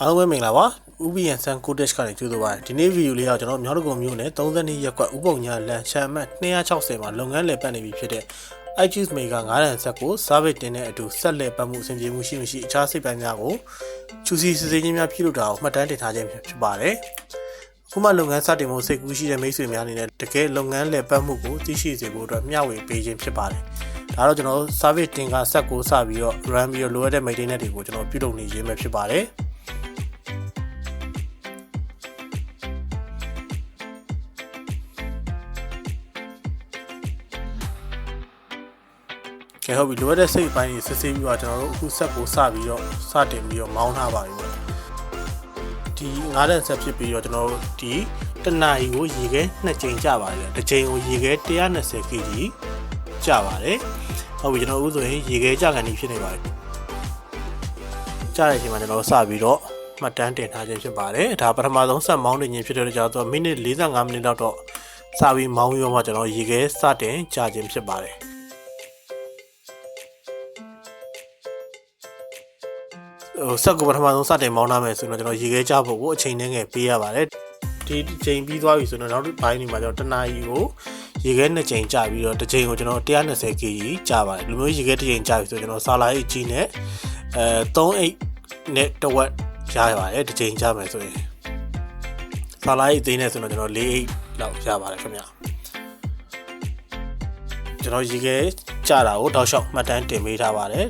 အားလုံးပဲမင်္ဂလာပါဥပီယန်ဆန်ကိုတက်ကနေကြိုးဆိုပါရစေဒီနေ့ဗီဒီယိုလေးကကျွန်တော်မြောက်တကုံမြို့နယ်32ရပ်ကွက်ဥပုံညာလန်ချမ်းအမှတ်260မှာလုပ်ငန်းလည်ပတ်နေပြီဖြစ်တဲ့ iChoose Maker 9တန်ဆက်ကို service တင်တဲ့အတူဆက်လက်ပတ်မှုအဆင်ပြေမှုရှိမရှိအခြားစိတ်ပိုင်းများကိုချူစီစစ်ဆေးခြင်းများပြုလုပ်တာကိုမှတ်တမ်းတင်ထားခြင်းဖြစ်ပါတယ်ခုမှလုပ်ငန်းစတင်မှုစိတ်ကူးရှိတဲ့မိတ်ဆွေများအနေနဲ့တကယ်လုပ်ငန်းလည်ပတ်မှုကိုသိရှိစေဖို့အတွက်မျှဝေပေးခြင်းဖြစ်ပါတယ်ဒါတော့ကျွန်တော်တို့ service တင်ကဆက်ကိုစပြီးတော့ run ပြီးတော့လိုအပ်တဲ့ maintenance တွေကိုကျွန်တော်ပြုလုပ်နေခြင်းပဲဖြစ်ပါတယ် ကဲဟုတ်ပြီလိုအပ်တဲ့စိတ်အပိုင်းကြီးစစ်ဆေးပြီးတော့ကျွန်တော်တို့အခုဆက်ကိုစပြီးတော့စတင်ပြီးတော့မောင်းထားပါပြီပေါ့ဒီငါးတဲ့ဆက်ဖြစ်ပြီးတော့ကျွန်တော်တို့ဒီတနာရီကိုရေခဲနှစ်ကြိမ်ကြပါတယ်တစ်ကြိမ်ကိုရေခဲ 120 kg ကြပါတယ်ဟုတ်ပြီကျွန်တော်အခုဆိုရင်ရေခဲကြကန်ကြီးဖြစ်နေပါတယ်ကြတဲ့အချိန်မှာကျွန်တော်စပြီးတော့မှတ်တမ်းတင်ထားခြင်းဖြစ်ပါတယ်ဒါပထမဆုံးဆက်မောင်းနေခြင်းဖြစ်တဲ့ကြောင့်တော့မိနစ်45မိနစ်လောက်တော့စပြီးမောင်းရောမှကျွန်တော်ရေခဲစတင်ကြခြင်းဖြစ်ပါတယ် ဟိုဆက်ကိုပထမဆုံးစတင်မောင်းထားမယ်ဆိုတော့ကျွန်တော်ရေခဲကြဖို့ကိုအချိန်နဲ့ငယ်ပေးရပါတယ်ဒီတစ်ချိန်ပြီးသွားပြီဆိုတော့နောက်တစ်ပိုင်းနေမှာကျွန်တော်တနာရီကိုရေခဲနှစ်ချိန်ကြပြီးတော့တစ်ချိန်ကိုကျွန်တော် 120 kg ကြပါတယ်လူမျိုးရေခဲတစ်ချိန်ကြပြီဆိုကျွန်တော်ဆာလာအိတ်ကြီးနဲ့အဲ3အိတ်နဲ့တဝက်ရပါတယ်တစ်ချိန်ကြမယ်ဆိုရင်ဆာလာအိတ်သေးနေဆိုတော့ကျွန်တော်4အိတ်လောက်ရပါတယ်ခင်ဗျာကျွန်တော်ရေခဲကြတာကိုတောက်လျှောက်မှတ်တမ်းတင်ပေးထားပါတယ်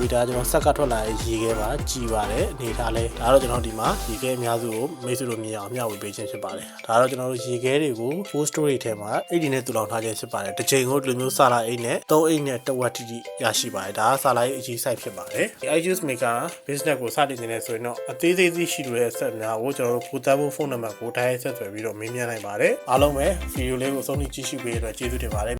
ပြီဒါကျွန်တော်ဆက်ကထွက်လာတဲ့ရေခဲပါကြည်ပါတယ်အနေထားလဲဒါတော့ကျွန်တော်ဒီမှာရေခဲအများစုကိုမိတ်ဆွေတို့မြင်အောင်မျှဝေပေးခြင်းဖြစ်ပါတယ်ဒါတော့ကျွန်တော်တို့ရေခဲတွေကို full storage ထဲမှာအိတ်ဒီနဲ့တူလောင်ထားခြင်းဖြစ်ပါတယ်တစ်ချိန်ကိုဒီလိုမျိုးဆာလာအိတ်နဲ့၃အိတ်နဲ့တစ်ဝက်တိတိရရှိပါတယ်ဒါကဆာလာအိတ်အကြီး size ဖြစ်ပါတယ်ဒီ iJuice Maker business ကိုစတင်နေဆိုရင်တော့အသေးသေးသေးရှိလို့တဲ့ဆက်များကိုကျွန်တော်တို့ကိုသားဖို့ဖုန်းနံပါတ်ကိုတိုင်းဆက်သွယ်ပြီးတော့မေးမြန်းနိုင်ပါတယ်အားလုံးပဲဗီဒီယိုလေးကိုအဆုံးထိကြည့်ရှုပေးတဲ့အတွက်ကျေးဇူးတင်ပါတယ်